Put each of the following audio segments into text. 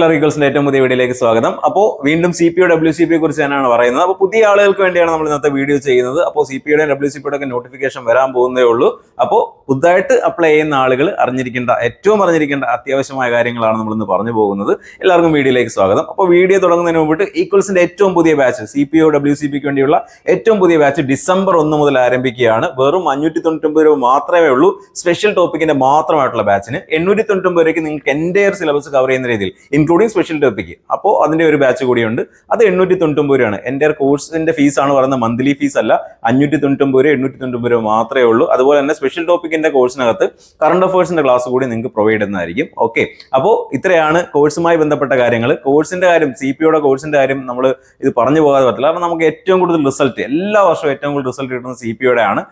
റീഗൾസിന്റെ ഏറ്റവും പുതിയ വീഡിയോയിലേക്ക് സ്വാഗതം. അപ്പോൾ വീണ്ടും C P O W C P കുറിച്ച് തന്നെയാണ് പറയുന്നത്. അപ്പോൾ പുതിയ ആളുകൾക്ക് വേണ്ടിയാണ് നമ്മൾ ഇന്നത്തെ വീഡിയോ ചെയ്യുന്നത്. അപ്പോൾ സി പി യുടെ ഡബ്ല്യു സി പിയുടെ ഒക്കെ നോട്ടിഫിക്കേഷൻ വരാൻ പോകുന്നേ ഉള്ളൂ. അപ്പോൾ പുതുതായിട്ട് അപ്ലൈ ചെയ്യുന്ന ആളുകൾ അറിഞ്ഞിരിക്കേണ്ട ഏറ്റവും അറിഞ്ഞിരിക്കേണ്ട അത്യാവശ്യമായ കാര്യങ്ങളാണ് നമ്മൾ ഇന്ന് പറഞ്ഞു പോകുന്നത്. എല്ലാവർക്കും വീഡിയോയിലേക്ക് സ്വാഗതം. അപ്പോൾ വീഡിയോ തുടങ്ങുന്നതിന് മുമ്പിട്ട് ഈക്വൽസിന്റെ ഏറ്റവും പുതിയ batch C P O W C പിക്ക് വേണ്ടിയുള്ള ഏറ്റവും പുതിയ ബാച്ച് ഡിസംബർ ഒന്ന് മുതൽ ആരംഭിക്കുകയാണ്. വെറും അഞ്ഞൂറ്റി തൊണ്ണൂറ്റൊമ്പത് രൂപ മാത്രമേ ഉള്ളൂ. സ്പെഷ്യൽ ടോപ്പിക്കിന്റെ മാത്രമായിട്ടുള്ള ബാച്ചിന് എണ്ണൂറ്റി തൊണ്ണൂറ്റൊമ്പത് രൂപയ്ക്ക് നിങ്ങൾക്ക് എന്റെ സിലബസ് കവർ ചെയ്യുന്ന രീതിയിൽ ഇൻക്ലൂഡിംഗ് സ്പെഷ്യൽ ടോപ്പിക്ക് അപ്പോൾ അതിന്റെ ഒരു ബാച്ച് കൂടിയുണ്ട്. അത് എണ്ണൂറ്റി തൊണ്ണൂറ്റൊമ്പത് രൂപയാണ്. എന്റെ കോഴ്സിന്റെ ഫീസ് ആണ് പറയുന്നത് മന്ത്ലി ഫീസ് അല്ല. അഞ്ഞൂറ്റി തൊണ്ണൂറ്റൊമ്പത് രൂപ എണ്ണൂറ്റി തൊണ്ണൂറ്റൊമ്പത് രൂപ മാത്രമേ ഉള്ളൂ. അതുപോലെ തന്നെ സ്പെഷ്യൽ ടോപ്പിക്കിന്റെ കോഴ്സിനകത്ത് കറണ്ട് അഫയേഴ്സിന്റെ ക്ലാസ് കൂടി നിങ്ങൾക്ക് പ്രൊവൈഡ് ചെയ്യുന്നതായിരിക്കും. ഓക്കെ അപ്പോൾ ഇത്രയാണ് കോഴ്സുമായി ബന്ധപ്പെട്ട കാര്യങ്ങൾ. കോഴ്സിന്റെ കാര്യം സി പി യുടെ കോഴ്സിന്റെ കാര്യം നമ്മൾ ഇത് പറഞ്ഞു പോകാതെ പറ്റില്ല. കാരണം നമുക്ക് ഏറ്റവും കൂടുതൽ റിസൾട്ട് എല്ലാ വർഷവും ഏറ്റവും കൂടുതൽ റിസൾട്ട് കിട്ടുന്നത് സി പി ആണ്.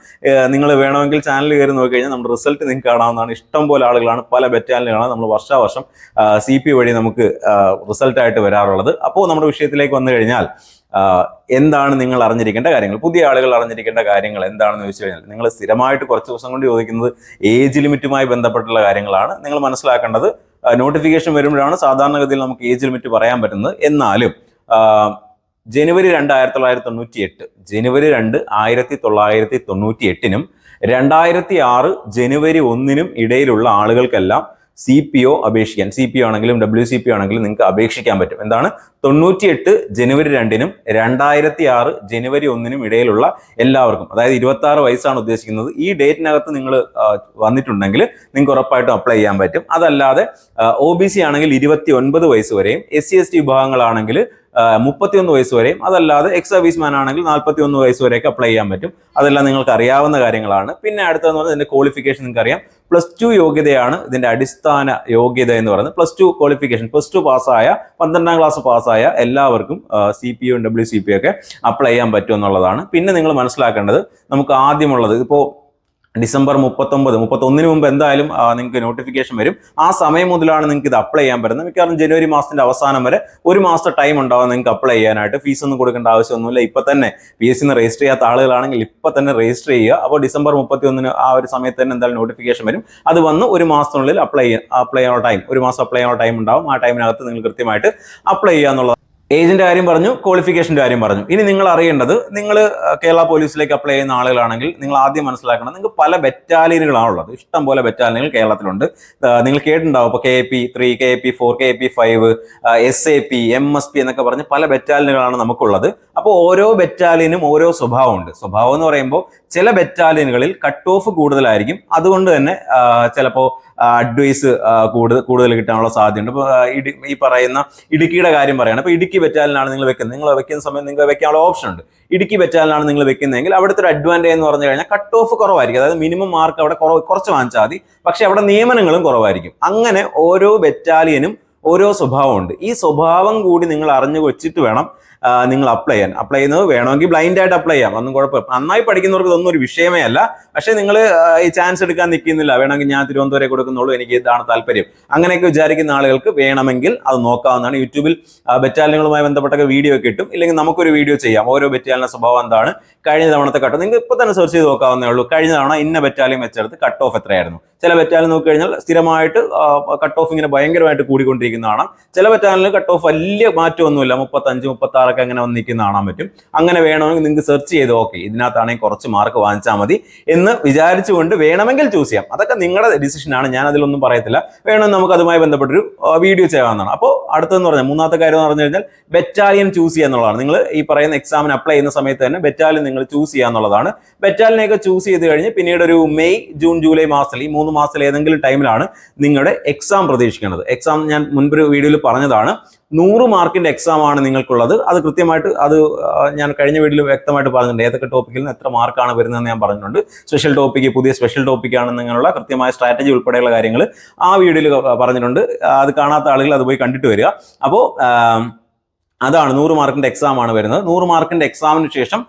നിങ്ങൾ വേണമെങ്കിൽ ചാനൽ കയറി നോക്കി കഴിഞ്ഞാൽ നമ്മുടെ റിസൾട്ട് നിങ്ങൾക്ക് കാണാവുന്നതാണ്. ഇഷ്ടം പോലെ ആളുകളാണ്. പല ബെറ്റാലിനുകളാണ് നമ്മൾ വർഷാവർഷം സി പി വഴി നമുക്ക് റിസൾട്ട് ആയിട്ട് വരാറുള്ളത്. അപ്പോൾ നമ്മുടെ വിഷയത്തിലേക്ക് വന്നു കഴിഞ്ഞാൽ എന്താണ് നിങ്ങൾ അറിഞ്ഞിരിക്കേണ്ട കാര്യങ്ങൾ? പുതിയ ആളുകൾ അറിഞ്ഞിരിക്കേണ്ട കാര്യങ്ങൾ എന്താണെന്ന് ചോദിച്ചു കഴിഞ്ഞാൽ നിങ്ങൾ സ്ഥിരമായിട്ട് കുറച്ച് ദിവസം കൊണ്ട് ചോദിക്കുന്നത് ഏജ് ലിമിറ്റുമായി ബന്ധപ്പെട്ടുള്ള കാര്യങ്ങളാണ്. നിങ്ങൾ മനസ്സിലാക്കേണ്ടത് നോട്ടിഫിക്കേഷൻ വരുമ്പോഴാണ് സാധാരണഗതിയിൽ നമുക്ക് ഏജ് ലിമിറ്റ് പറയാൻ പറ്റുന്നത്. എന്നാലും ജനുവരി രണ്ട് ആയിരത്തി തൊള്ളായിരത്തി തൊണ്ണൂറ്റി എട്ട് ജനുവരി രണ്ട് ആയിരത്തി തൊള്ളായിരത്തി തൊണ്ണൂറ്റി എട്ടിനും രണ്ടായിരത്തി ആറ് ജനുവരി ഒന്നിനും ഇടയിലുള്ള ആളുകൾക്കെല്ലാം സി പി ഒ അപേക്ഷിക്കാൻ സി പി ഒ ആണെങ്കിലും ഡബ്ല്യു സി പി ആണെങ്കിലും നിങ്ങൾക്ക് അപേക്ഷിക്കാൻ പറ്റും. എന്താണ്? തൊണ്ണൂറ്റിയെട്ട് ജനുവരി രണ്ടിനും രണ്ടായിരത്തി ആറ് ജനുവരി ഒന്നിനും ഇടയിലുള്ള എല്ലാവർക്കും അതായത് ഇരുപത്തി ആറ് വയസ്സാണ് ഉദ്ദേശിക്കുന്നത്. ഈ ഡേറ്റിനകത്ത് നിങ്ങൾ വന്നിട്ടുണ്ടെങ്കിൽ നിങ്ങൾക്ക് ഉറപ്പായിട്ടും അപ്ലൈ ചെയ്യാൻ പറ്റും. അതല്ലാതെ ഒ ബി സി ആണെങ്കിൽ ഇരുപത്തി ഒൻപത് വയസ്സ് വരെയും എസ് സി എസ് ടി വിഭാഗങ്ങളാണെങ്കിൽ മുപ്പത്തിയൊന്ന് വയസ്സ് വരെയും. അതല്ലാതെ എക്സ് സർവീസ് മാൻ ആണെങ്കിൽ നാൽപ്പത്തി ഒന്ന് വയസ്സ് വരെയൊക്കെ അപ്ലൈ ചെയ്യാൻ പറ്റും. അതെല്ലാം നിങ്ങൾക്ക് അറിയാവുന്ന കാര്യങ്ങളാണ്. പിന്നെ അടുത്തതെന്ന് പറഞ്ഞാൽ ഇതിന്റെ ക്വാളിഫിക്കേഷൻ നിങ്ങൾക്ക് അറിയാം പ്ലസ് ടു യോഗ്യതയാണ് ഇതിന്റെ അടിസ്ഥാന യോഗ്യത എന്ന് പറയുന്നത്. Plus two qualification plus two പാസ്സായ പന്ത്രണ്ടാം ക്ലാസ് പാസ്സായ എല്ലാവർക്കും C P U W C P ഒക്കെ അപ്ലൈ ചെയ്യാൻ പറ്റും എന്നുള്ളതാണ്. പിന്നെ നിങ്ങൾ മനസ്സിലാക്കേണ്ടത് നമുക്ക് ആദ്യമുള്ളത് ഇപ്പോൾ ഡിസംബർ മുപ്പത്തൊമ്പത് മുപ്പത്തൊന്നിന് മുമ്പ് എന്തായാലും നിങ്ങൾക്ക് നോട്ടിഫിക്കേഷൻ വരും. ആ സമയം മുതലാണ് നിങ്ങൾക്ക് ഇത് അപ്ലൈ ചെയ്യാൻ പറ്റുന്നത്. മിക്കവാറും ജനുവരി മാസത്തിന്റെ അവസാനം വരെ ഒരു മാസത്തെ ടൈം ഉണ്ടാവും നിങ്ങൾക്ക് അപ്ലൈ ചെയ്യാനായിട്ട്. ഫീസ് ഒന്നും കൊടുക്കേണ്ട ആവശ്യമൊന്നുമില്ല. ഇപ്പൊ തന്നെ പി എസ് സിന്ന് രജിസ്റ്റർ ചെയ്യാത്ത ആളുകളാണെങ്കിൽ ഇപ്പൊ തന്നെ രജിസ്റ്റർ ചെയ്യുക. അപ്പോൾ ഡിസംബർ മുപ്പത്തി ഒന്നിന് ആ ഒരു സമയത്ത് തന്നെ എന്തായാലും നോട്ടിഫിക്കേഷൻ വരും. അത് വന്ന് ഒരു മാസത്തിനുള്ളിൽ അപ്ലൈ ചെയ്യാൻ അപ്ലൈ ചെയ്യാനുള്ള ടൈം ഒരു മാസം അപ്ലൈ ചെയ്യാനുള്ള ടൈം ഉണ്ടാവും. ആ ടൈമിനകത്ത് നിങ്ങൾ കൃത്യമായിട്ട് അപ്ലൈ ചെയ്യുക എന്നുള്ളത് ഏജിന്റെ കാര്യം പറഞ്ഞു ക്വാളിഫിക്കേഷന്റെ കാര്യം പറഞ്ഞു. ഇനി നിങ്ങൾ അറിയേണ്ടത് നിങ്ങൾ കേരള പോലീസിലേക്ക് അപ്ലൈ ചെയ്യുന്ന ആളുകളാണെങ്കിൽ നിങ്ങൾ ആദ്യം മനസ്സിലാക്കണം നിങ്ങൾക്ക് പല ബറ്റാലിയനുകളാണുള്ളത്. ഇഷ്ടം പോലെ ബറ്റാലിയനുകൾ കേരളത്തിലുണ്ട്. നിങ്ങൾ കേട്ടിട്ടുണ്ടാവും ഇപ്പോൾ K P three K P four K P five S A P M S P എന്നൊക്കെ പറഞ്ഞ് പല ബറ്റാലിയനുകളാണ് നമുക്കുള്ളത്. അപ്പോൾ ഓരോ ബറ്റാലിയനും ഓരോ സ്വഭാവമുണ്ട്. സ്വഭാവം എന്ന് പറയുമ്പോൾ ചില ബെറ്റാലിയനുകളിൽ കട്ട് ഓഫ് കൂടുതലായിരിക്കും. അതുകൊണ്ട് തന്നെ ചിലപ്പോൾ അഡ്വൈസ് കൂടുതൽ കൂടുതൽ കിട്ടാനുള്ള സാധ്യതയുണ്ട്. ഇപ്പോൾ ഇടി ഈ പറയുന്ന ഇടുക്കിയുടെ കാര്യം പറയുകയാണ്. അപ്പോൾ ഇടുക്കി ബെറ്റാലിയനാണ് നിങ്ങൾ വെക്കുന്നത്. നിങ്ങൾ വെക്കുന്ന സമയം നിങ്ങൾ വെക്കാനുള്ള ഓപ്ഷൻ ഉണ്ട്. ഇടുക്കി ബെറ്റാലിയനാണ് നിങ്ങൾ വെക്കുന്നതെങ്കിൽ അവിടുത്തെ ഒരു അഡ്വാന്റേജ് എന്ന് പറഞ്ഞു കഴിഞ്ഞാൽ കട്ട് ഓഫ് കുറവായിരിക്കും. അതായത് മിനിമം മാർക്ക് അവിടെ കുറവ് കുറച്ച് വാങ്ങിച്ചാൽ മതി. പക്ഷേ അവിടെ നിയമനങ്ങളും കുറവായിരിക്കും. അങ്ങനെ ഓരോ ബെറ്റാലിയനും ഓരോ സ്വഭാവമുണ്ട്. ഈ സ്വഭാവം കൂടി നിങ്ങൾ അറിഞ്ഞു വെച്ചിട്ട് വേണം നിങ്ങൾ അപ്ലൈ ചെയ്യാൻ. അപ്ലൈ ചെയ്യുന്നത് വേണമെങ്കിൽ ബ്ലൈൻഡ് ആയിട്ട് അപ്ലൈ ചെയ്യാം. ഒന്നും കുഴപ്പമില്ല. നന്നായി പഠിക്കുന്നവർക്ക് ഇതൊന്നും ഒരു വിഷയമേ അല്ല പക്ഷേ നിങ്ങൾ ഈ ചാൻസ് എടുക്കാൻ നിൽക്കുന്നില്ല. വേണമെങ്കിൽ ഞാൻ തിരുവനന്തപുരം കൊടുക്കുന്നുള്ളൂ. എനിക്ക് ഇതാണ് താല്പര്യം. അങ്ങനെയൊക്കെ വിചാരിക്കുന്ന ആളുകൾക്ക് വേണമെങ്കിൽ അത് നോക്കാവുന്നതാണ്. യൂട്യൂബിൽ ബറ്റാലിയനുകളുമായി ബന്ധപ്പെട്ടൊക്കെ വീഡിയോ കിട്ടും. ഇല്ലെങ്കിൽ നമുക്കൊരു വീഡിയോ ചെയ്യാം. ഓരോ ബറ്റാലിയന്റെ സ്വഭാവം എന്താണ്? കഴിഞ്ഞ തവണത്തെ കട്ട് നിങ്ങൾക്ക് ഇപ്പോൾ തന്നെ സെർച്ച് ചെയ്ത് നോക്കാവുന്നേ ഉള്ളൂ. കഴിഞ്ഞ തവണ ഇന്ന ബറ്റാലിയൻ വെച്ചെടുത്ത് കട്ട് ഓഫ് എത്രയായിരുന്നു? ചില ബറ്റാലിയൻ നോക്കി കഴിഞ്ഞാൽ സ്ഥിരമായിട്ട് കട്ട് ഓഫ് ഇങ്ങനെ ഭയങ്കരമായിട്ട് കൂടിക്കൊണ്ടിരിക്കുന്നതാണ്. ചില ബറ്റാലിയനിൽ കട്ട് ഓഫ് വലിയ മാറ്റമൊന്നുമില്ല. മുപ്പത്തഞ്ച് മുപ്പത്തി ആറൊക്കെ അങ്ങനെ വന്നിരിക്കുന്ന കാണാൻ പറ്റും. അങ്ങനെ വേണമെങ്കിൽ നിങ്ങൾക്ക് സെർച്ച് ചെയ്ത് ഓക്കെ ഇതിനകത്താണെങ്കിൽ കുറച്ച് മാർക്ക് വാങ്ങിച്ചാൽ മതി എന്ന് വിചാരിച്ചുകൊണ്ട് വേണമെങ്കിൽ ചൂസ് ചെയ്യാം. അതൊക്കെ നിങ്ങളുടെ ഡിസിഷൻ ആണ് ഞാൻ അതിലൊന്നും പറയത്തില്ല. വേണമെങ്കിൽ നമുക്ക് അതുമായി ബന്ധപ്പെട്ടൊരു വീഡിയോ ചെയ്യാവുന്നതാണ്. അപ്പോൾ അടുത്തെന്ന് പറഞ്ഞാൽ മൂന്നാമത്തെ കാര്യം എന്ന് പറഞ്ഞു കഴിഞ്ഞാൽ ബറ്റാലിയൻ ചൂസ് ചെയ്യുക എന്നുള്ളതാണ്. നിങ്ങൾ ഈ പറയുന്ന എക്സാമിന് അപ്ലൈ ചെയ്യുന്ന സമയത്ത് തന്നെ ബറ്റാലിയൻ നിങ്ങൾ ചൂസ് ചെയ്യുക എന്നുള്ളതാണ്. ബറ്റാലിയനെയൊക്കെ ചൂസ് ചെയ്ത് കഴിഞ്ഞ് പിന്നീട് ഒരു മെയ് ജൂൺ ജൂലൈ മാസത്തിൽ ഈ മൂന്ന് മാസത്തിൽ ഏതെങ്കിലും ടൈമിലാണ് നിങ്ങളുടെ എക്സാം പ്രതീക്ഷിക്കുന്നത്. എക്സാം ഞാൻ മുൻപൊരു വീഡിയോയിൽ പറഞ്ഞതാണ്. നൂറ് മാർക്കിന്റെ എക്സാം ആണ് നിങ്ങൾക്കുള്ളത്. അത് കൃത്യമായിട്ട് അത് ഞാൻ കഴിഞ്ഞ വീഡിയോയിൽ വ്യക്തമായിട്ട് പറഞ്ഞിട്ടുണ്ട്. ഏതൊക്കെ ടോപ്പിക്കിൽ നിന്ന് എത്ര മാർക്കാണ് വരുന്നതെന്ന് ഞാൻ പറഞ്ഞിട്ടുണ്ട്. സ്പെഷ്യൽ ടോപ്പിക്ക് പുതിയ സ്പെഷ്യൽ ടോപ്പിക് ആണെന്നുള്ള കൃത്യമായ സ്ട്രാറ്റജി ഉൾപ്പെടെയുള്ള കാര്യങ്ങൾ ആ വീഡിയോയിൽ പറഞ്ഞിട്ടുണ്ട്. അത് കാണാത്ത ആളുകൾ അത് പോയി കണ്ടിട്ട് വരിക. അപ്പോൾ അതാണ് നൂറ് മാർക്കിന്റെ എക്സാം ആണ് വരുന്നത്. നൂറ് മാർക്കിന്റെ എക്സാമിന് ശേഷം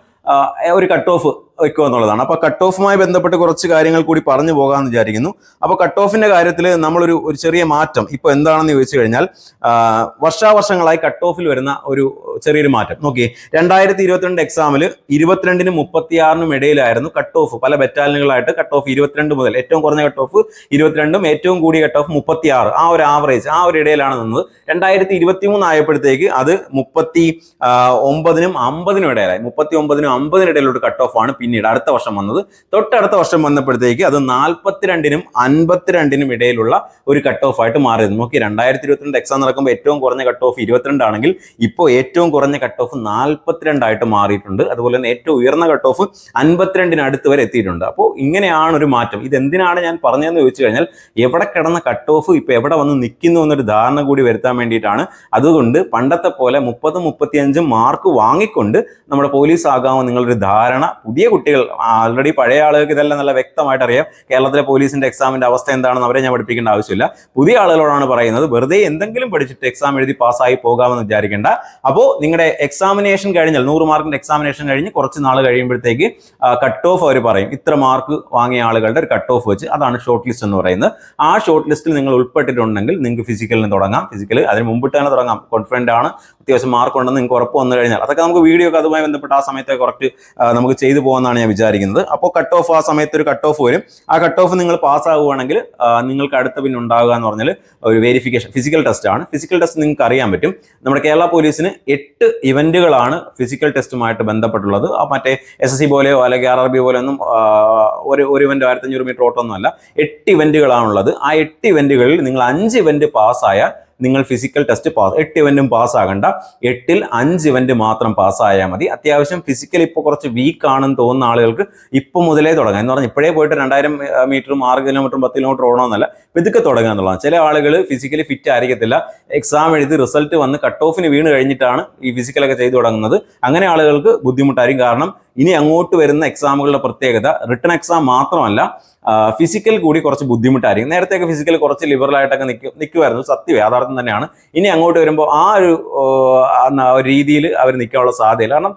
ഒരു കട്ട് ഓഫ് വെക്കുക എന്നുള്ളതാണ്. അപ്പൊ കട്ട് ഓഫുമായി ബന്ധപ്പെട്ട് കുറച്ച് കാര്യങ്ങൾ കൂടി പറഞ്ഞു പോകാമെന്ന് വിചാരിക്കുന്നു. അപ്പൊ കട്ട് ഓഫിന്റെ കാര്യത്തിൽ നമ്മളൊരു ഒരു ചെറിയ മാറ്റം ഇപ്പൊ എന്താണെന്ന് ചോദിച്ചു കഴിഞ്ഞാൽ വർഷാവർഷങ്ങളായി കട്ട് ഓഫിൽ വരുന്ന ഒരു ചെറിയൊരു മാറ്റം. നോക്കി രണ്ടായിരത്തി ഇരുപത്തിരണ്ട് എക്സാമിൽ ഇരുപത്തിരണ്ടിനും മുപ്പത്തിയാറിനും ഇടയിലായിരുന്നു കട്ട് ഓഫ് പല ബറ്റാലിയനുകളായിട്ട് കട്ട് ഓഫ് ഇരുപത്തിരണ്ട് മുതൽ ഏറ്റവും കുറഞ്ഞ കട്ട് ഓഫ് ഇരുപത്തിരണ്ടും ഏറ്റവും കൂടിയ കട്ട് ഓഫ് മുപ്പത്തിയാറ്. ആ ഒരു ആവറേജ് ആ ഒരു ഇടയിലാണ് നിന്നത്. രണ്ടായിരത്തി ഇരുപത്തി മൂന്ന് ആയപ്പോഴത്തേക്ക് അത് മുപ്പത്തി ഒമ്പതിനും അമ്പതിനും ഇടയിലായി. മുപ്പത്തി ഒമ്പതിനും അമ്പതിനും ഇടയിലുള്ള കട്ട് ഓഫ് ആണ്. പിന്നീട് അടുത്ത വർഷം വന്നത്. തൊട്ടടുത്ത വർഷം വന്നപ്പോഴത്തേക്ക് അത് നാൽപ്പത്തിരണ്ടിനും അൻപത്തിരണ്ടിനും ഇടയിലുള്ള ഒരു കട്ട് ഓഫ് ആയിട്ട് മാറിയത് നോക്കി രണ്ടായിരത്തി ഇരുപത്തിരണ്ട് എക്സാം നടക്കുമ്പോൾ ഏറ്റവും കുറഞ്ഞ കട്ട് ഓഫ് ഇരുപത്തിരണ്ടാണെങ്കിൽ ഇപ്പോൾ ഏറ്റവും കുറഞ്ഞ കട്ട് ഓഫ് നാൽപ്പത്തിരണ്ടായിട്ട് മാറിയിട്ടുണ്ട്. അതുപോലെ തന്നെ ഏറ്റവും ഉയർന്ന കട്ട് ഓഫ് അൻപത്തിരണ്ടിന് അടുത്ത് വരെ എത്തിയിട്ടുണ്ട്. അപ്പോൾ ഇങ്ങനെയാണ് ഒരു മാറ്റം. ഇത് എന്തിനാണ് ഞാൻ പറഞ്ഞതെന്ന് ചോദിച്ചു കഴിഞ്ഞാൽ എവിടെ കിടന്ന കട്ട് ഓഫ് ഇപ്പോൾ എവിടെ വന്ന് നിൽക്കുന്നു എന്നൊരു ധാരണ കൂടി വരുത്താൻ വേണ്ടിയിട്ടാണ്. അതുകൊണ്ട് പണ്ടത്തെ പോലെ മുപ്പത് മുപ്പത്തിയഞ്ചും മാർക്ക് വാങ്ങിക്കൊണ്ട് നമ്മുടെ പോലീസ് ആകാമോ നിങ്ങളൊരു ധാരണ പുതിയ കുട്ടികൾ ആൾറെഡി പഴയ ആളുകൾക്ക് ഇതെല്ലാം നല്ല വ്യക്തമായിട്ട് അറിയാം. കേരളത്തിലെ പോലീസിന്റെ എക്സാമിന്റെ അവസ്ഥ എന്താണെന്ന് അവരെ ഞാൻ പഠിപ്പിക്കേണ്ട ആവശ്യമില്ല. പുതിയ ആളുകളോടാണ് പറയുന്നത് വെറുതെ എന്തെങ്കിലും പഠിച്ചിട്ട് എക്സാം എഴുതി പാസ്സായി പോകാമെന്ന് വിചാരിക്കേണ്ട. അപ്പോൾ നിങ്ങളുടെ എക്സാമിനേഷൻ കഴിഞ്ഞാൽ നൂറ് മാർക്കിന്റെ എക്സാമിനേഷൻ കഴിഞ്ഞ് കുറച്ച് നാൾ കഴിയുമ്പോഴത്തേക്ക് കട്ട് ഓഫ് അവർ പറയും. ഇത്ര മാർക്ക് വാങ്ങിയ ആളുകളുടെ ഒരു കട്ട് ഓഫ് വെച്ച് അതാണ് ഷോർട്ട് ലിസ്റ്റ് എന്ന് പറയുന്നത്. ആ ഷോർട്ട് ലിസ്റ്റിൽ നിങ്ങൾ ഉൾപ്പെട്ടിട്ടുണ്ടെങ്കിൽ നിങ്ങൾക്ക് ഫിസിക്കലിന് തുടങ്ങാം. ഫിസിക്കൽ അതിന് മുമ്പിട്ട് തന്നെ തുടങ്ങാം. കോൺഫിഡന്റ് ആണ്. അത്യാവശ്യം മാർക്ക് ഉണ്ടെന്ന് നിങ്ങൾക്ക് ഉറപ്പ് വന്നു കഴിഞ്ഞാൽ അതൊക്കെ നമുക്ക് വീഡിയോ ഒക്കെ അതുമായി ബന്ധപ്പെട്ട് ആ സമയത്തെ കുറച്ച് നമുക്ക് ചെയ്തു പോകുമെന്നാണ് ഞാൻ വിചാരിക്കുന്നത്. അപ്പോൾ കട്ട് ഓഫ് ആ സമയത്ത് ഒരു കട്ട് ഓഫ് വരും. ആ കട്ട് ഓഫ് നിങ്ങൾ പാസ്സാകുവാണെങ്കിൽ നിങ്ങൾക്ക് അടുത്ത പിന്നെ ഉണ്ടാകുക എന്ന് പറഞ്ഞാൽ ഒരു വെരിഫിക്കേഷൻ ഫിസിക്കൽ ടെസ്റ്റ് ആണ്. ഫിസിക്കൽ ടെസ്റ്റ് നിങ്ങൾക്ക് അറിയാൻ പറ്റും. നമ്മുടെ കേരള പോലീസിന് എട്ട് ഇവന്റുകളാണ് ഫിസിക്കൽ ടെസ്റ്റുമായിട്ട് ബന്ധപ്പെട്ടുള്ളത്. മറ്റേ എസ് എസ് സി പോലെയോ അല്ലെങ്കിൽ ആർ ആർ ബി പോലെ ഒന്നും ഒരു ഒരു ഇവന്റ് ആയിരത്തഞ്ഞൂറ് മീറ്റർ ഓട്ടമൊന്നുമല്ല. എട്ട് ഇവന്റുകളാണുള്ളത് ആ എട്ട് ഇവന്റുകളിൽ നിങ്ങൾ അഞ്ച് ഇവന്റ് പാസ്സായാൽ നിങ്ങൾ ഫിസിക്കൽ ടെസ്റ്റ് പാസ് എട്ട് ഇവന്റും പാസ്സാകണ്ട എട്ടിൽ അഞ്ച് ഇവന്റ് മാത്രം പാസ്സായാൽ മതി. അത്യാവശ്യം ഫിസിക്കൽ ഇപ്പോൾ കുറച്ച് വീക്ക് ആണെന്ന് തോന്നുന്ന ആളുകൾക്ക് ഇപ്പം മുതലേ തുടങ്ങാം. എന്ന് പറഞ്ഞാൽ ഇപ്പോഴേ പോയിട്ട് രണ്ടായിരം മീറ്ററും ആറ് കിലോമീറ്ററും പത്ത് കിലോമീറ്റർ ഓടണമെന്നല്ല ഇതൊക്കെ തുടങ്ങുക എന്നുള്ളതാണ്. ചില ആളുകൾ ഫിസിക്കലി ഫിറ്റ് ആയിരിക്കത്തില്ല. എക്സാം എഴുതി റിസൾട്ട് വന്ന് കട്ട് ഓഫിന് വീണ് കഴിഞ്ഞിട്ടാണ് ഈ ഫിസിക്കലൊക്കെ ചെയ്തു തുടങ്ങുന്നത്. അങ്ങനെ ആളുകൾക്ക് ബുദ്ധിമുട്ടായിരിക്കും. കാരണം ഇനി അങ്ങോട്ട് വരുന്ന എക്സാമുകളുടെ പ്രത്യേകത റിട്ടേൺ എക്സാം മാത്രമല്ല ഫിസിക്കൽ കൂടി കുറച്ച് ബുദ്ധിമുട്ടായിരിക്കും. നേരത്തെയൊക്കെ ഫിസിക്കൽ കുറച്ച് ലിബറൽ ആയിട്ടൊക്കെ നിൽക്കും നിൽക്കുമായിരുന്നു സത്യം യാഥാർത്ഥ്യം തന്നെയാണ്. ഇനി അങ്ങോട്ട് വരുമ്പോൾ ആ ഒരു രീതിയിൽ അവർ നിൽക്കാനുള്ള സാധ്യത കാരണം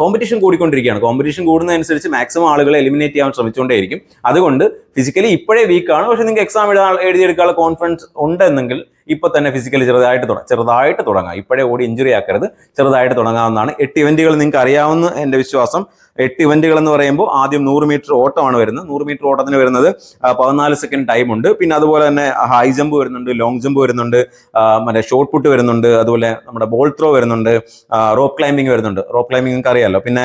കോമ്പറ്റീഷൻ കൂടിക്കൊണ്ടിരിക്കുകയാണ്. കോമ്പറ്റീഷൻ കൂടുന്നതനുസരിച്ച് മാക്സിമം ആളുകളെ എലിമിനേറ്റ് ചെയ്യാൻ ശ്രമിച്ചുകൊണ്ടേയിരിക്കും. അതുകൊണ്ട് ഫിസിക്കലി ഇപ്പോഴേ വീക്കാണ് പക്ഷേ നിങ്ങൾക്ക് എക്സാം എഴുതാൻ എഴുതിയെടുക്കാനുള്ള കോൺഫിഡൻസ് ഉണ്ടെന്നെങ്കിൽ ഇപ്പൊ തന്നെ ഫിസിക്കലി ചെറുതായിട്ട് തുടങ്ങാം ചെറുതായിട്ട് തുടങ്ങാം. ഇപ്പോഴേ ഓടി ഇഞ്ചുറി ആക്കരുത്. ചെറുതായിട്ട് തുടങ്ങാവുന്നതാണ്. എട്ട് ഇവന്റുകൾ നിങ്ങൾക്ക് അറിയാവുന്ന എന്റെ വിശ്വാസം. എട്ട് ഇവന്റുകൾ എന്ന് പറയുമ്പോൾ ആദ്യം നൂറ് മീറ്റർ ഓട്ടമാണ് വരുന്നത്. നൂറ് മീറ്റർ ഓട്ടത്തിന് വരുന്നത് പതിനാല് സെക്കൻഡ് ടൈം ഉണ്ട്. പിന്നെ അതുപോലെ തന്നെ ഹൈ ജമ്പ് വരുന്നുണ്ട് ലോങ് ജമ്പ് വരുന്നുണ്ട് മറ്റേ ഷോർട്ട് പുട്ട് വരുന്നുണ്ട് അതുപോലെ നമ്മുടെ ബോൾ ത്രോ വരുന്നുണ്ട് റോപ്പ് ക്ലൈമ്പിംഗ് വരുന്നുണ്ട്. റോപ്പ് ക്ലൈമ്പിംഗ് നിങ്ങൾക്ക് അറിയാമല്ലോ പിന്നെ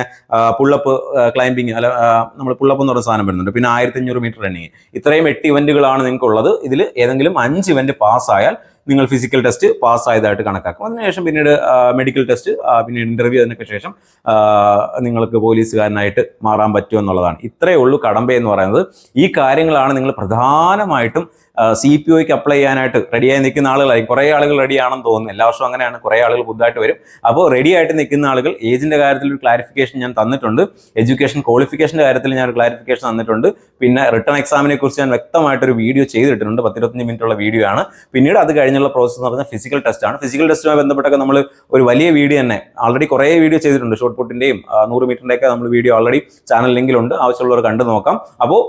പുള്ളപ്പ് ക്ലൈമ്പിംഗ് അല്ല നമ്മൾ പുള്ളപ്പ് എന്ന് പറയുന്ന സാധനം വരുന്നുണ്ട്. പിന്നെ ആയിരത്തി അഞ്ഞൂറ് മീറ്റർ റണ്ണിങ് ഇത്രയും എട്ട് ഇവന്റുകളാണ് നിങ്ങൾക്കുള്ളത്. ഇതിൽ ഏതെങ്കിലും അഞ്ച് ഇവന്റ് പാസ്സായാൽ നിങ്ങൾ ഫിസിക്കൽ ടെസ്റ്റ് പാസ് ആയതായിട്ട് കണക്കാക്കും. അതിനുശേഷം പിന്നീട് മെഡിക്കൽ ടെസ്റ്റ് പിന്നെ ഇന്റർവ്യൂ അതിനൊക്കെ ശേഷം നിങ്ങൾക്ക് പോലീസുകാരനായിട്ട് മാറാൻ പറ്റുമെന്നുള്ളതാണ്. ഇത്രയേ ഉള്ളൂ കടമ്പ എന്ന് പറയുന്നത്. ഈ കാര്യങ്ങളാണ് നിങ്ങൾ പ്രധാനമായിട്ടും സി പി ഒക്ക് അപ്ലൈ ചെയ്യാനായിട്ട് റെഡിയായി നിൽക്കുന്ന ആളുകളായി. കുറേ ആളുകൾ റെഡി ആണെന്ന് തോന്നുന്നു. എല്ലാ വർഷവും അങ്ങനെയാണ്. കുറേ ആളുകൾ പുതുതായിട്ട് വരും. അപ്പോൾ റെഡി ആയിട്ട് നിൽക്കുന്ന ആളുകൾ ഏജിന്റെ കാര്യത്തിൽ ഒരു ക്ലാരിഫിക്കേഷൻ ഞാൻ തന്നിട്ടുണ്ട്. എഡ്യൂക്കേഷൻ ക്വാളിഫിക്കേഷന്റെ കാര്യത്തിൽ ഞാൻ ഒരു ക്ലാരിഫിക്കേഷൻ തന്നിട്ടുണ്ട്. പിന്നെ റിട്ടേൺ എക്സാമിനെ കുറിച്ച് ഞാൻ വ്യക്തമായിട്ടൊരു വീഡിയോ ചെയ്തിട്ടുണ്ട് പത്തിരുപത്തഞ്ച് മിനിറ്റ് ഉള്ള വീഡിയോ ആണ്. പിന്നീട് അത് കഴിഞ്ഞുള്ള പ്രോസസ്സ് എന്ന് പറഞ്ഞാൽ ഫിസിക്കൽ ടെസ്റ്റ് ആണ്. ഫിസിക്കൽ ടെസ്റ്റുമായി ബന്ധപ്പെട്ടൊക്കെ നമ്മൾ ഒരു വലിയ വീഡിയോ തന്നെ ആൾറെഡി കുറേ വീഡിയോ ചെയ്തിട്ടുണ്ട്. ഷോർട്ട് പുട്ടിന്റെയും നൂറ് മീറ്ററിന്റെയൊക്കെ നമ്മൾ വീഡിയോ ഓൾറെഡി ചാനൽ ലിങ്കിലുണ്ട് ആവശ്യമുള്ളവർ കണ്ടു നോക്കാം. അപ്പോൾ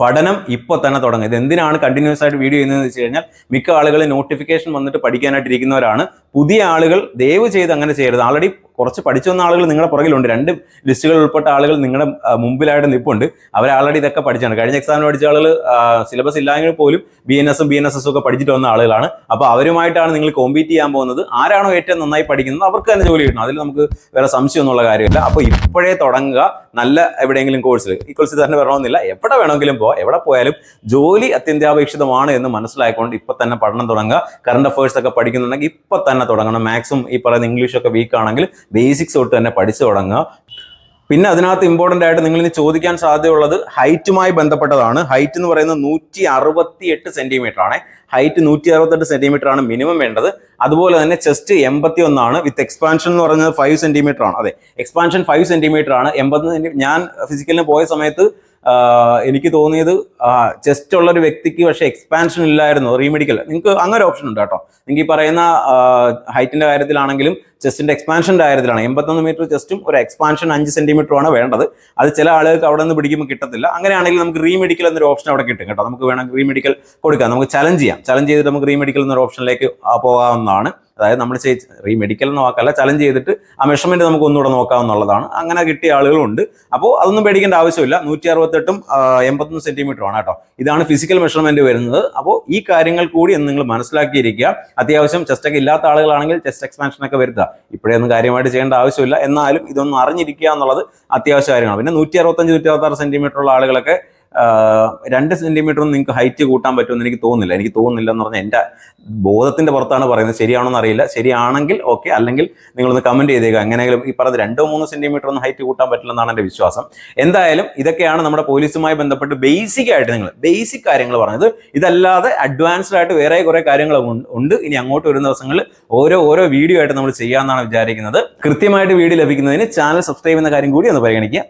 പഠനം ഇപ്പോൾ തന്നെ തുടങ്ങും. ഇത് എന്തിനാണ് കണ്ടിന്യൂസ് ആയിട്ട് വീഡിയോ ചെയ്യുന്നതെന്ന് വെച്ച് കഴിഞ്ഞാൽ മിക്ക ആളുകൾ നോട്ടിഫിക്കേഷൻ വന്നിട്ട് പഠിക്കാനായിട്ടിരിക്കുന്നവരാണ്. പുതിയ ആളുകൾ ദയവ് ചെയ്ത് അങ്ങനെ ചെയ്യരുത്. ആൾറെഡി കുറച്ച് പഠിച്ചു വന്ന ആളുകൾ നിങ്ങളുടെ പുറകിലുണ്ട്. രണ്ട് ലിസ്റ്റുകളിൽ ഉൾപ്പെട്ട ആളുകൾ നിങ്ങളുടെ മുമ്പിലായിട്ട് നിൽപ്പുണ്ട്. അവർ ആൾറെഡി ഇതൊക്കെ പഠിച്ചാണ്. കഴിഞ്ഞ എക്സാമിന് പഠിച്ച ആളുകൾ സിലബസ് ഇല്ലെങ്കിൽ പോലും ബി എൻ എസും ബി എൻ എസ് എസും ഒക്കെ പഠിച്ചിട്ട് വന്ന ആളുകളാണ്. അപ്പോൾ അവരുമായിട്ടാണ് നിങ്ങൾ കോമ്പീറ്റ് ചെയ്യാൻ പോകുന്നത്. ആരാണോ ഏറ്റവും നന്നായി പഠിക്കുന്നത് അവർക്ക് തന്നെ ജോലി കിട്ടണം. അതിൽ നമുക്ക് വേറെ സംശയം എന്നുള്ള കാര്യമില്ല. അപ്പോൾ ഇപ്പോഴേ തുടങ്ങുക. നല്ല എവിടെയെങ്കിലും കോഴ്സിൽ ഈക്വൽസി തന്നെ വരണമെന്നില്ല. എവിടെ വേണമെങ്കിലും പോവാം. എവിടെ പോയാലും ജോലി അത്യന്താപേക്ഷിതമാണ് എന്ന് മനസ്സിലായിക്കൊണ്ട് ഇപ്പൊ തന്നെ പഠനം തുടങ്ങുക. കറണ്ട് അഫയേഴ്സ് ഒക്കെ പഠിക്കുന്നുണ്ടെങ്കിൽ ഇപ്പൊ തന്നെ തുടങ്ങണം. മാക്സും ഈ പറയുന്ന ഇംഗ്ലീഷൊക്കെ വീക്ക് ആണെങ്കിൽ ബേസിക്സ് തൊട്ട് തന്നെ പഠിച്ചു തുടങ്ങുക. പിന്നെ അതിനകത്ത് ഇമ്പോർട്ടന്റ് ആയിട്ട് നിങ്ങൾ ഇനി ചോദിക്കാൻ സാധ്യതയുള്ളത് ഹൈറ്റുമായി ബന്ധപ്പെട്ടതാണ്. ഹൈറ്റ് എന്ന് പറയുന്നത് നൂറ്റി അറുപത്തി എട്ട് സെന്റിമീറ്റർ ആണ്. ഹൈറ്റ് നൂറ്റി അറുപത്തെട്ട് സെന്റിമീറ്റർ ആണ് മിനിമം വേണ്ടത്. അതുപോലെ തന്നെ ചെസ്റ്റ് എൺപത്തി ഒന്നാണ് വിത്ത് എക്സ്പാൻഷൻ എന്ന് പറയുന്നത് ഫൈവ് സെന്റിമീറ്റർ ആണ്. അതെ എക്സ്പാൻഷൻ ഫൈവ് സെന്റിമീറ്റർ ആണ്. എൺപത് ഞാൻ ഫിസിക്കലിന് പോയ സമയത്ത് എനിക്ക് തോന്നിയത് ചെസ്റ്റ് ഉള്ള ഒരു വ്യക്തിക്ക് പക്ഷേ എക്സ്പാൻഷൻ ഇല്ലായിരുന്നു. റീമെഡിക്കൽ നിങ്ങൾക്ക് അങ്ങനെ ഓപ്ഷൻ ഉണ്ട് കേട്ടോ. നിങ്ങൾക്ക് ഈ പറയുന്ന ഹൈറ്റിന്റെ കാര്യത്തിലാണെങ്കിലും ചെസ്റ്റിന്റെ എക്സ്പാൻഷൻ കാര്യത്തിലാണ്. എൺപത്തൊന്ന് മീറ്റർ ചെസ്റ്റും ഒരു എക്സ്പാൻഷൻ അഞ്ച് സെന്റിമീറ്റർ ആണ് വേണ്ടത്. അത് ചില ആളുകൾക്ക് അവിടെ നിന്ന് പിടിക്കുമ്പോൾ കിട്ടത്തില്ല. അങ്ങനെയാണെങ്കിൽ നമുക്ക് റീമെഡിക്കൽ എന്നൊരു ഓപ്ഷൻ അവിടെ കിട്ടും കേട്ടോ. നമുക്ക് വേണമെങ്കിൽ റീമെഡിക്കൽ കൊടുക്കാം. നമുക്ക് ചലഞ്ച് ചെയ്യാം. ചലഞ്ച് ചെയ്തിട്ട് നമുക്ക് റീമെഡിക്കൽ എന്നൊരു ഓപ്ഷനിലേക്ക് പോകാവുന്നതാണ്. അതായത് നമ്മൾ റീമെഡിക്കൽ എന്ന വാക്കല്ല ചലഞ്ച് ചെയ്തിട്ട് ആ മെഷർമെന്റ് നമുക്ക് ഒന്നുകൂടെ നോക്കാവുന്നതാണ്. അങ്ങനെ കിട്ടിയ ആളുകളുണ്ട്. അപ്പോൾ അതൊന്നും പേടിക്കേണ്ട ആവശ്യമില്ല. നൂറ്റി അറുപത്തെട്ടും എൺപത്തൊന്ന് സെന്റിമീറ്റർ ആണ് കേട്ടോ. ഇതാണ് ഫിസിക്കൽ മെഷർമെന്റ് വരുന്നത്. അപ്പോൾ ഈ കാര്യങ്ങൾ കൂടി എന്ന് നിങ്ങൾ മനസ്സിലാക്കിയിരിക്കുക. അത്യാവശ്യം ചെസ്റ്റൊക്കെ ഇല്ലാത്ത ആളുകളാണെങ്കിൽ ചെസ്റ്റ് എക്സ്പാൻഷൻ ഒക്കെ വരുത്തുക. ഇപ്പോഴേ ഒന്നും കാര്യമായിട്ട് ചെയ്യേണ്ട ആവശ്യമില്ല. എന്നാലും ഇതൊന്നും അറിഞ്ഞിരിക്കുക എന്നുള്ളത് അത്യാവശ്യ കാര്യമാണ്. പിന്നെ നൂറ്റി അറുപത്തഞ്ച് നൂറ്റി അറുപത്താറ് സെന്റിമീറ്റർ ഉള്ള ആളുകളൊക്കെ രണ്ട് സെന്റിമീറ്റർ ഒന്നും നിങ്ങൾക്ക് ഹൈറ്റ് കൂട്ടാൻ പറ്റുമെന്ന് എനിക്ക് തോന്നുന്നില്ല. എനിക്ക് തോന്നുന്നില്ല എന്ന് പറഞ്ഞാൽ എന്റെ ബോധത്തിന്റെ പുറത്താണ് പറയുന്നത്. ശരിയാണോന്ന് അറിയില്ല. ശരിയാണെങ്കിൽ ഓക്കെ അല്ലെങ്കിൽ നിങ്ങളൊന്ന് കമന്റ് ചെയ്തേക്കുക എങ്ങനെയെങ്കിലും ഈ പറഞ്ഞ രണ്ടോ മൂന്നോ സെന്റിമീറ്റർ ഒന്നും ഹൈറ്റ് കൂട്ടാൻ പറ്റില്ലെന്നാണ് എന്റെ വിശ്വാസം. എന്തായാലും ഇതൊക്കെയാണ് നമ്മുടെ പോലീസുമായി ബന്ധപ്പെട്ട് ബേസിക് ആയിട്ട് നിങ്ങൾ ബേസിക് കാര്യങ്ങൾ പറഞ്ഞത്. ഇതല്ലാതെ അഡ്വാൻസ്ഡ് ആയിട്ട് വേറെ കുറെ കാര്യങ്ങൾ ഉണ്ട്. ഇനി അങ്ങോട്ട് വരുന്ന ദിവസങ്ങളിൽ ഓരോ ഓരോ വീഡിയോ ആയിട്ട് നമ്മൾ ചെയ്യാമെന്നാണ് വിചാരിക്കുന്നത്. കൃത്യമായിട്ട് വീഡിയോ ലഭിക്കുന്നതിന് ചാനൽ സബ്സ്ക്രൈബ് ചെയ്യുന്ന കാര്യം കൂടി ഒന്ന് പരിഗണിക്കുക.